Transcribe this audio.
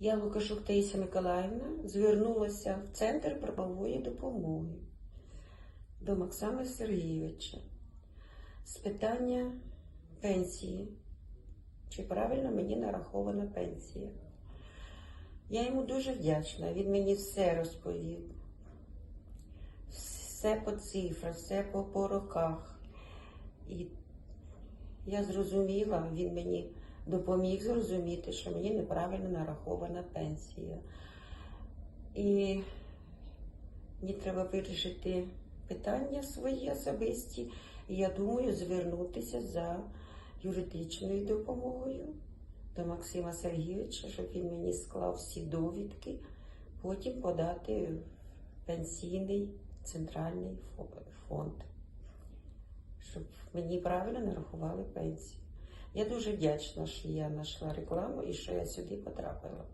Я, Лукашук Таїся Миколаївна, звернулася в Центр правової допомоги до Максима Сергійовича з питання пенсії. Чи правильно мені нарахована пенсія? Я йому дуже вдячна. Він мені все розповів. Все по цифрах, все по, по роках. І я зрозуміла, він мені допоміг зрозуміти, що мені неправильно нарахована пенсія. І мені треба вирішити питання свої особисті. І я думаю звернутися за юридичною допомогою до Максима Сергійовича, щоб він мені склав всі довідки, потім подати в пенсійний центральний фонд, щоб мені правильно нарахували пенсію. Я дуже вдячна, що я знайшла рекламу і що я сюди потрапила.